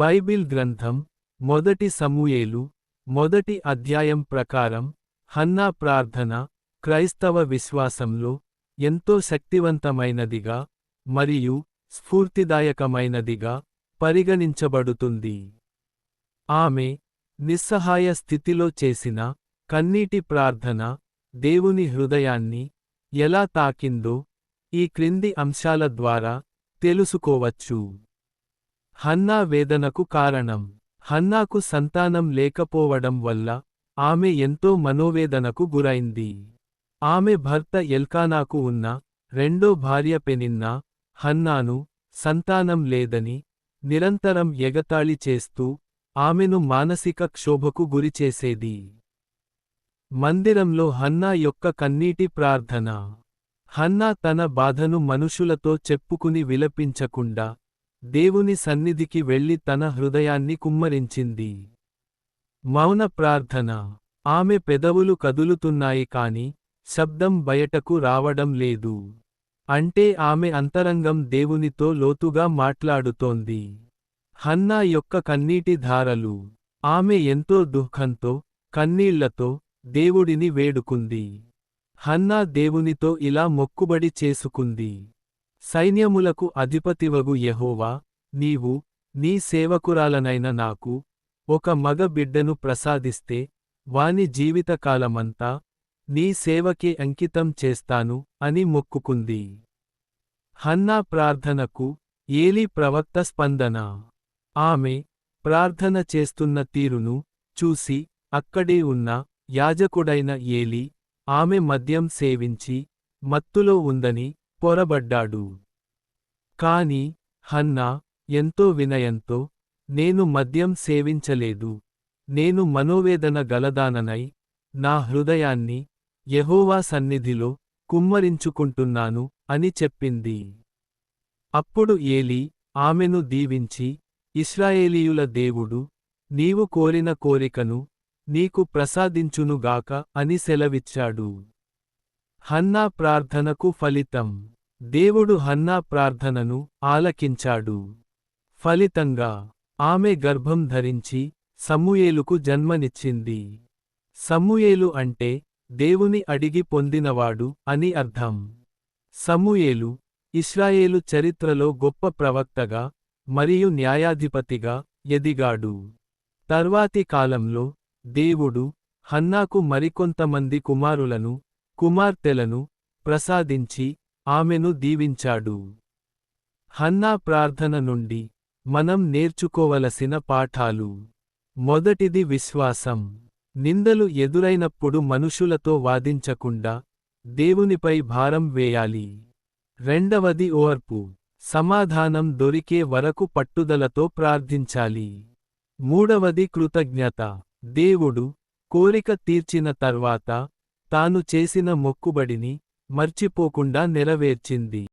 Bible గ్రంథం మొదటి సమూయేలు మొదటి అధ్యాయం ప్రకారం హన్నా ప్రార్థన క్రైస్తవ విశ్వాసంలో ఎంతో శక్తివంతమైనదిగా మరియు స్ఫూర్తిదాయకమైనదిగా పరిగణించబడుతుంది. ఆమె నిస్సహాయ స్థితిలో చేసిన కన్నీటి ప్రార్థన దేవుని హృదయాన్ని ఎలా తాకిందో ఈ క్రింది అంశాల ద్వారా తెలుసుకోవచ్చు. హన్నా వేదనకు కారణం. హన్నాకు సంతానం లేకపోవడం వల్ల ఆమె ఎంతో మనోవేదనకు గురైంది. ఆమె భర్త ఎల్కానాకు ఉన్న రెండో భార్య పెనిన్నా హన్నాను సంతానం లేదని నిరంతరం ఎగతాళి చేస్తూ ఆమెను మానసిక క్షోభకు గురిచేసేది మందిరంలో హన్నా యొక్క కన్నీటి ప్రార్థన. హన్నా తన బాధను మనుషులతో చెప్పుకుని విలపించకుండా దేవుని సన్నిధికి వెళ్ళి తన హృదయాన్ని కుమ్మరించింది. మౌన ప్రార్థన. ఆమె పెదవులు కదులుతున్నాయి కాని శబ్దం బయటకు రావడం లేదు. అంటే ఆమె అంతరంగం దేవునితో లోతుగా మాట్లాడుతోంది. హన్నా యొక్క కన్నీటి ధారలు. ఆమె ఎంతో దుఃఖంతో కన్నీళ్ళతో దేవుడిని వేడుకుంది. హన్నా దేవునితో ఇలా మొక్కుబడి చేసుకుంది. సైన్యములకు అధిపతివగు యెహోవా నీవు నీ సేవకురాలనైన నాకు ఒక మగ బిడ్డను ప్రసాదిస్తే వాని జీవితకాలమంతా నీ సేవకే అంకితం చేస్తాను అని మొక్కుకుంది. హన్నా ప్రార్థనకు ఏలీ ప్రవక్త స్పందన. ఆమె ప్రార్థన చేస్తున్న తీరును చూసి అక్కడే ఉన్న యాజకుడైన ఏలీ ఆమె మద్యం సేవించి మత్తులో ఉందని పొరబడ్డాడు. కాని హన్నా ఎంతో వినయంతో నేను మద్యం సేవించలేదు. నేను మనోవేదన గలదాననై నా హృదయాన్ని యెహోవా సన్నిధిలో కుమ్మరించుకుంటున్నాను అని చెప్పింది. అప్పుడు ఏలీ ఆమెను దీవించి ఇస్రాయేలీయుల దేవుడు నీవు కోరిన కోరికను నీకు ప్రసాదించునుగాక అని సెలవిచ్చాడు. హన్నా ప్రార్థనకు ఫలితం దేవుడు హన్నా ప్రార్థనను ఆలకించాడు. ఫలితంగా ఆమె గర్భం ధరించి సమూయేలుకు జన్మనిచ్చింది. సమూయేలు అంటే దేవుని అడిగి పొందినవాడు అని అర్థం. సమూయేలు ఇస్రాయేలు చరిత్రలో గొప్ప ప్రవక్తగా మరియు న్యాయాధిపతిగా ఎదిగాడు. తర్వాతి కాలంలో దేవుడు హన్నాకు మరికొంతమంది కుమారులను కుమార్తెలను ప్రసాదించి ఆమెను దీవించాడు. హన్నా ప్రార్థన నుండి మనం నేర్చుకోవలసిన పాఠాలు. మొదటిది విశ్వాసం. నిందలు ఎదురైనప్పుడు మనుషులతో వాదించకుండా దేవునిపై భారం వేయాలి. రెండవది ఓర్పు. సమాధానం దొరికే వరకు పట్టుదలతో ప్రార్థించాలి. మూడవది కృతజ్ఞత. దేవుడు కోరిక తీర్చిన తర్వాత తాను చేసిన మొక్కుబడిని మర్చిపోకుండా నెరవేర్చింది.